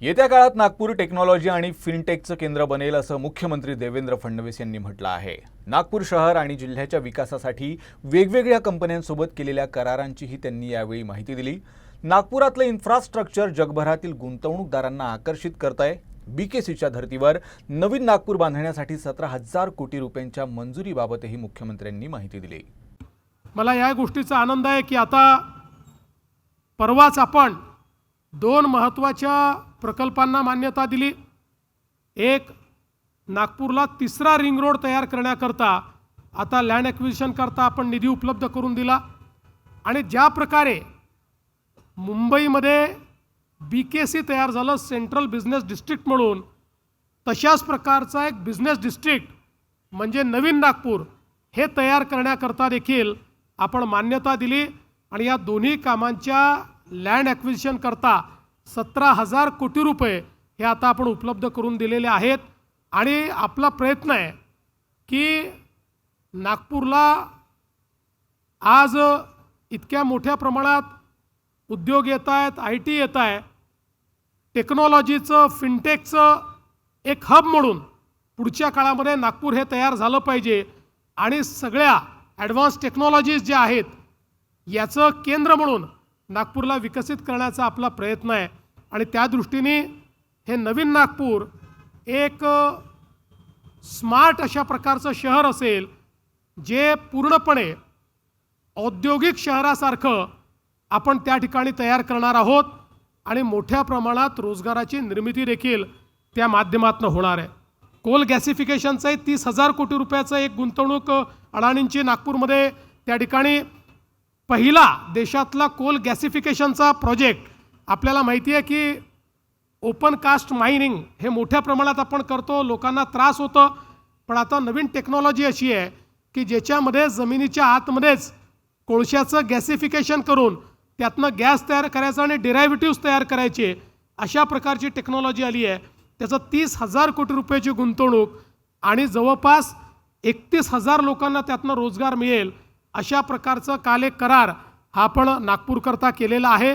येत्या काळात नागपूर टेक्नॉलॉजी आणि फिनटेकचं केंद्र बनेल असं मुख्यमंत्री देवेंद्र फडणवीस यांनी म्हटलं आहे. नागपूर शहर आणि जिल्ह्याच्या विकासासाठी वेगवेगळ्या कंपन्यांसोबत केलेल्या करारांचीही त्यांनी यावेळी माहिती दिली. नागपुरातलं इन्फ्रास्ट्रक्चर जगभरातील गुंतवणूकदारांना आकर्षित करत आहे बीकेसीच्या धर्तीवर नवीन नागपूर बांधण्यासाठी सतरा हजार कोटी रुपयांच्या मंजुरीबाबतही मुख्यमंत्र्यांनी माहिती दिली. मला या गोष्टीचा आनंद आहे की आता परवाच आपण दोन महत्त्वाच्या प्रकल्पांना मान्यता दिली. एक नागपूरला तिसरा रिंग रोड तयार करण्याकरता आता लँड ॲक्विजिशन करता आपण निधी उपलब्ध करून दिला. आणि ज्या प्रकारे मुंबईमध्ये बी के सी तयार झालं सेंट्रल बिझनेस डिस्ट्रिक्ट म्हणून तशाच प्रकारचा एक बिझनेस डिस्ट्रिक्ट म्हणजे नवीन नागपूर हे तयार करण्याकरता देखील आपण मान्यता दिली. आणि या दोन्ही कामांच्या लँड ॲक्विजिशनकरता करता सतरा हजार कोटी रुपये हे आता आपण उपलब्ध करून दिलेले आहेत. आणि आपला प्रयत्न आहे की नागपूरला आज इतक्या मोठ्या प्रमाणात उद्योग येत आहेत आय टी येत आहे. टेक्नॉलॉजीचं फिनटेकचं एक हब म्हणून पुढच्या काळामध्ये नागपूर हे तयार झालं पाहिजे. आणि सगळ्या ॲडव्हान्स टेक्नॉलॉजीज ज्या आहेत याचं केंद्र म्हणून नागपूरला विकसित करण्याचा आपला प्रयत्न आहे. आणि त्या दृष्टीने हे नवीन नागपूर एक स्मार्ट अशा प्रकारचं शहर असेल जे पूर्णपणे औद्योगिक शहरासारखं आपण त्या ठिकाणी तयार करणार आहोत आणि मोठ्या प्रमाणात रोजगाराची निर्मिती देखील त्या माध्यमातून होणार आहे. कोल गॅसिफिकेशनचं तीस हजार कोटी रुपयाचं एक गुंतवणूक अडाणींची नागपूरमध्ये त्या ठिकाणी पहिला देशातला कोल गॅसिफिकेशनचा प्रोजेक्ट आपल्याला माहिती आहे की ओपन कास्ट मायनिंग हे मोठ्या प्रमाणात आपण करतो लोकांना त्रास होतो. पण आता नवीन टेक्नॉलॉजी अशी आहे की ज्याच्यामध्ये जमिनीच्या आतमध्येच कोळशाचं गॅसिफिकेशन करून त्यातनं गॅस तयार करायचा आणि डिरायव्हेटिव्स तयार करायचे अशा प्रकारची टेक्नॉलॉजी आली आहे. त्याचं तीस हजार कोटी रुपयाची गुंतवणूक आणि जवळपास एकतीस हजार लोकांना त्यातनं रोजगार मिळेल. अशा प्रकारचं काले करार हा आपण नागपूरकरता केलेला आहे.